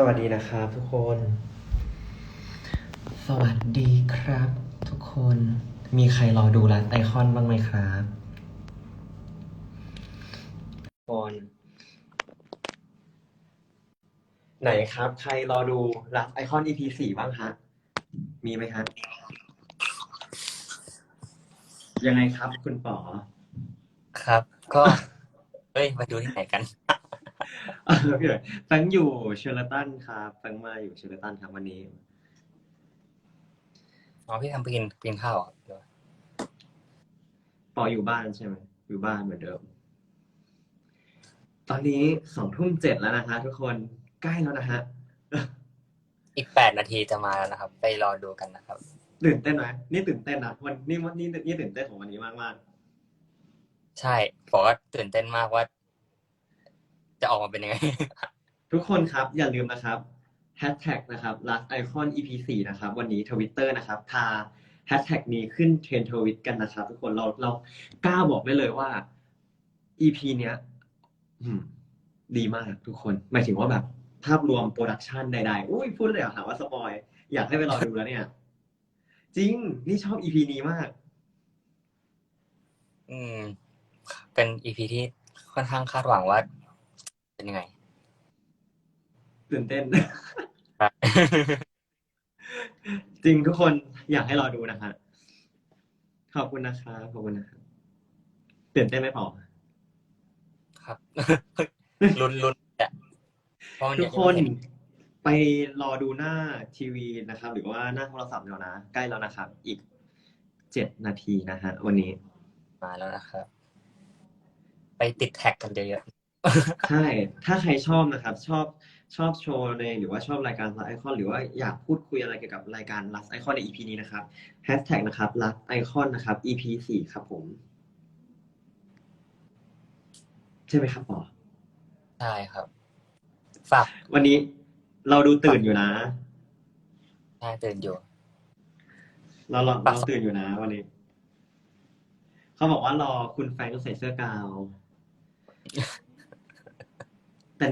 สวัสดีนะครับทุกคน สวัสดีครับ ทุกคน มีใครรอดูรัสไอคอนบ้างไหมครับทุกคนไหนครับ ใครรอดูรัสไอคอน EP สี่บ้างฮะ มีไหมฮะ ยังไงครับคุณป๋อ ครับ ก็ เฮ้ย มาดูที่ไหนกันเออ พี่หน่อยแฟรงค์อยู่เชอร์ตันครับแฟรงค์มาอยู่เชอร์ตันครับวันนี้อ๋อพี่ทำไปกินกินข้าวเหรอเดี๋ยวปออยู่บ้านใช่ไหมอยู่บ้านเหมือนเดิม ตอนนี้สองทุ่มเจ็ดแล้วนะคะทุกคนใกล้แล้วนะฮะอีกแปดนาทีจะมาแล้วนะครับ ไปรอดูกันนะครับตื่นเต้นไหมนี่ตื่นเต้นนะวันนี่วันนี่นี่ตื่นเต้นของวันนี้มากมากใช่บอกว่าตื่นเต้นมากว่า จะออกมาเป็นยังไงๆทุกคนครับอย่าลืมนะครับแฮชแท็กนะครับ last icon ep สี่นะครับ วันนี้ทวิตเตอร์นะครับ พาแฮชแท็กนี้ขึ้นเทรนทวิตกันนะครับ ทุกคนเราเรากล้าบอกได้เลยว่า ep เนี้ยอืมดีมากทุกคนหมายถึงว่าแบบ ภาพรวมโปรดักชันใดๆอุ้ยพูดเลยเหรอหาว่าสปอย อยากให้ไปรอดูแล้วเนี่ย จริง นี่ชอบ EP นี้มาก อืม เป็นอีพีที่ค่อนข้างคาดหวังว่า เป็นยังไง ตื่นเต้นครับจริงทุกคนอยากให้รอดูนะฮะขอบคุณนะครับขอบคุณนะครับตื่นเต้นไหมปอครับลุ้นลุ้นอะเพราะมันทุยักงคนไม่เห็นไปรอดูหน้าทีวีนะครับ หรือว่าหน้าโทรศัพท์แล้วนะ ใกล้แล้วนะครับ อีกเจ็ดนาทีนะฮะวันนี้ มาแล้วนะครับ ไปติดแท็กกันเยอะ ใช่ ถ้าใครชอบนะครับ ชอบชอบโชว์ในหรือว่าชอบรายการ Last Icon หรือว่าอยากพูดคุยอะไรเกี่ยวกับรายการ Last Icon ใน EP นี้นะครับแฮชแท็กนะครับ Last Icon นะครับ EP สี่ครับผม ใช่ไหมครับปอๆใช่ครับ ฝากวันนี้เราดูตื่นอยู่นะใช่ตื่นอยู่ เราเราปักเราตื่นอยู่นะวันนี้ เขาบอกว่ารอคุณแฟนก็ใส่เสื้อกาว แต่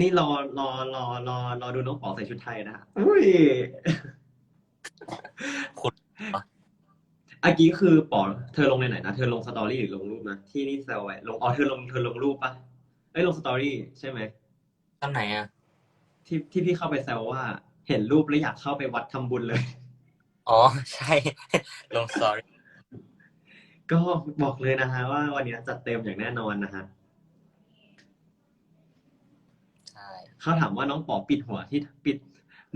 นี่รอรอรอรอรอดูน้องป๋อใส่ชุดไทยนะอุ้ยคุณอากี้คือป๋อเธอลงในไหนนะ เธอลงสตอรี่หรือลงรูปนะ ที่นี่แซวไว้ลงอ๋อเธอลงเธอลงรูปปะเอ้ยลงสตอรี่ใช่ไหมตอนไหนอะที่ที่พี่เข้าไปแซวว่า เห็นรูปแล้วอยากเข้าไปวัดทำบุญเลย อ๋อใช่ ลงสตอรี่ก็บอกเลยนะฮะว่าวันนี้จัดเต็มอย่างแน่นอนนะฮะ ใช่ เขาถามว่าน้องป๋อปิดหัวที่ปิด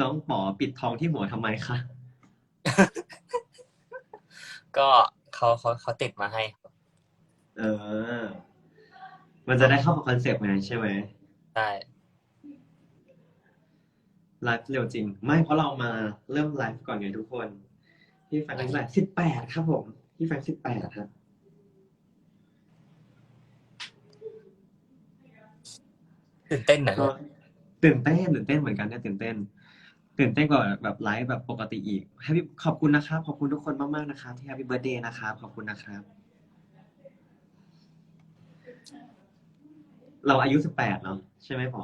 น้องป๋อปิดทองที่หัวทำไมคะก็เขาเขาเขาติดมาให้ครับเออ มันจะได้เข้ากับคอนเซปต์ไงใช่ไหมใช่ไลฟ์เร็วจริง ไม่เพราะเรามาเริ่มไลฟ์ก่อนไงทุกคน พี่แฟนไลฟ์สิบแปดครับผม พี่แฟนสิบแปดครับตื่นเต้นนะก็ ตื่นเต้นตื่นเต้นเหมือนกันเนี่ยตื่นเต้น ตื่นเต้นกว่าแบบไลฟ์แบบปกติอีกให้พี่ขอบคุณนะครับ ขอบคุณทุกคนมากๆนะครับที่แฮปปี้เบิร์ดเดย์นะครับขอบคุณนะครับ เราอายุสิบแปดเนาะใช่ไหมพอ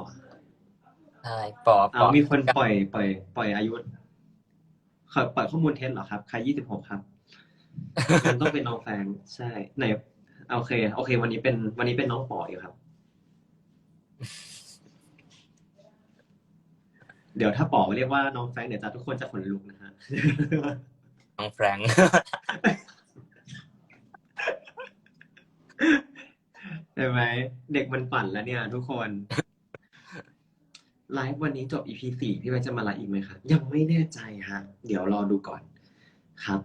ใช่ปอปเอาอมีคนปล่อยปล่อย ปล่อยอายุขอปล่อยข้อมูลเท็จเหรอครับใครยี่สิบหกครับมันต้องเป็นน้องแฟงใช่ไหนโอเค โอเค วันนี้เป็นวันนี้เป็นน้องปออยู่ครับ เดี๋ยวถ้าปอเรียกว่าน้องแฟงเดี๋ยวจะทุกคนจะขนลุกนะฮะ น้องแฟรงค์เห็นไหมเด็กมันปั่นแล้วเนี่ย ทุกคนไลฟ์วันนี้จบ EP สี่พี่ไว้จะมาไลฟ์อีกไหมครับยังไม่แน่ใจฮะ เดี๋ยวรอดูก่อนครับ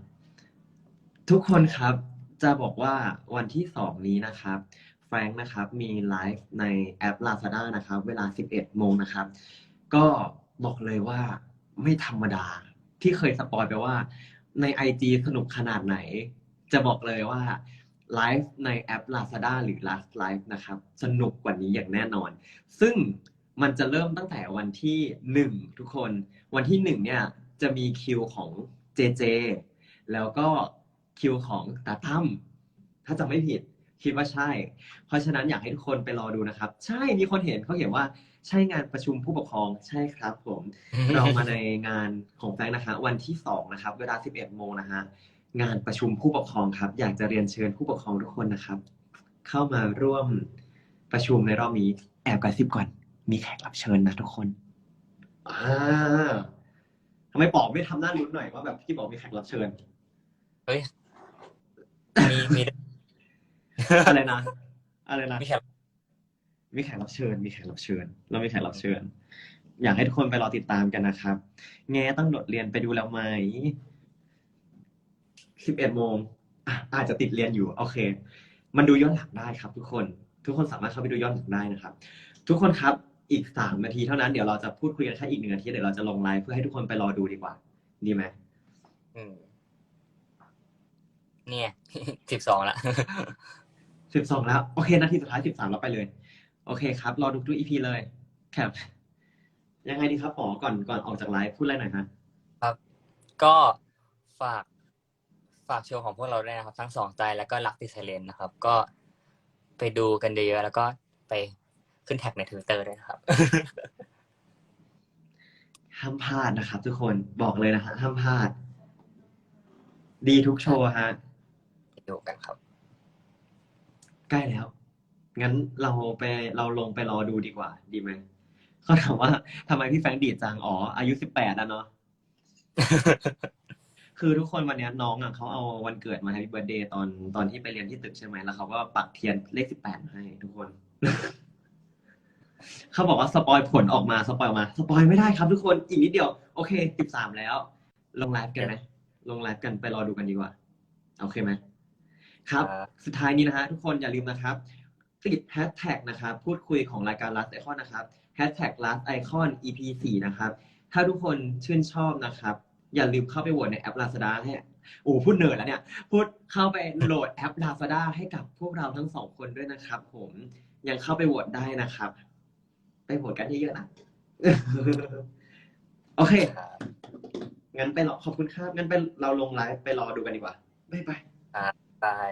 ทุกคนครับ จะบอกว่าวันที่สองนี้นะครับแฟรงค์นะครับ มีไลฟ์ในแอป Lazada นะครับ เวลา 11 โมงนะครับ ก็ บอกเลยว่าไม่ธรรมดา ที่เคยสปอยไปว่า ใน IG สนุกขนาดไหน จะบอกเลยว่าไลฟ์ในแอป Lazada หรือ Last Live นะครับ สนุกกว่านี้อย่างแน่นอน ซึ่งมันจะเริ่มตั้งแต่วันที่หนึ่งทุกคน วันที่หนึ่งเนี่ย จะมีคิวของเจเจแล้วก็คิวของตาตั้มถ้าจำไม่ผิดคิดว่าใช่ เพราะฉะนั้นอยากให้ทุกคนไปรอดูนะครับ ใช่มีคนเห็นเขาเขียนว่า ใช่งานประชุมผู้ปกครองใช่ครับผม เรามาในงานของแฟงนะคะ วันที่สองนะครับ เวลา 11โมงนะฮะงานประชุมผู้ปกครองครับ อยากจะเรียนเชิญผู้ปกครองทุกคนนะครับ เข้ามาร่วมประชุมในรอบนี้แอบกระซิบก่อน มีแขกรับเชิญนะทุกคนอ่าทำไมปอบไม่ทำหน้าลุ้นหน่อยว่าแบบพี่บอกมีแขกรับเชิญเฮ้ยมีมีอะไรนะ อะไรนะมีแขก มีแขกรับเชิญ มีแขกรับเชิญ เรามีแขกรับเชิญ อยากให้ทุกคนไปรอติดตามกันนะครับ แง่ต้องโดดเรียนไปดูแล้วไหมสิบเอ็ดโมงอะอาจจะติดเรียนอยู่ โอเค มันดูย้อนหลังได้ครับ ทุกคน ทุกคนสามารถเข้าไปดูย้อนหลังได้นะครับ ทุกคนครับ อีกสามนาทีเท่านั้น เดี๋ยวเราจะพูดคุยกันแค่อีกหนึ่งนาที เดี๋ยวเราจะลงไลฟ์เพื่อให้ทุกคนไปรอดูดีกว่า ดีไหมอืมเนี่ยสิบสองละสิบสองแล้ว โอเค นาทีสุดท้ายสิบสามเราไปเลย โอเคครับ รอดูทุกอีพีเลยครับยังไงดีครับป๋อก่อนก่อนออกจากไลฟ์พูดอะไรหน่อยฮะก็ฝากฝากโชว์ของพวกเราด้วยนะครับ ทั้งสองใจแล้วก็รักติดไซเลนนะครับ ก็ไปดูกันเยอะๆแล้วก็ไปขึ้นแท็กในทวิตเตอร์ด้วยนะครับห้ามพลาดนะครับ ทุกคนบอกเลยนะฮะห้ามพลาด ดีทุกโชว์ฮะไปดูกันครับ ใกล้แล้ว งั้นเราไปเราลงไปรอดูดีกว่า ดีไหมเขาถามว่าทำไมพี่แฟรงค์ดีดจังอ๋ออายุสิบแปดแล้วเนาะคือทุกคนวันเนี้ยน้องอะเขาเอาวันเกิดมา Happy Birthday ตอนตอนที่ไปเรียนที่ตึกใช่ไหมแล้วเขาก็ปักเทียนเลขสิบแปดมาให้ทุกคน เขาบอกว่าสปอยผลออกมาสปอยออกมา สปอยไม่ได้ครับทุกคนอีกนิดเดียว โอเคสิบสามแล้ว ลงไลฟ์กันไหมลงไลฟ์กันไปรอดูกันดีกว่า โอเคไหมครับครับสุดท้ายนี้นะฮะทุกคนอย่าลืมนะครับ ติดแฮชแท็กนะครับ พูดคุยของรายการ last icon นะครับแฮชแท็ก last icon ep สี่นะครับ ถ้าทุกคนชื่นชอบนะครับ อย่าลืมเข้าไปโหวตในแอป Lazada ให้โอ้พูดเนิร์ดแล้วเนี่ย พูดเข้าไปโหลดแอป Lazada ให้กับพวกเราทั้งสองคนด้วยนะครับ ผมยังเข้าไปโหวตได้นะครับ ไปโหวตกันเยอะๆนะ โอเคครับงั้นไปรอขอบคุณครับ งั้นไปเราลงไลฟ์ไปรอดูกันดีกว่า บ๊ายบายบาย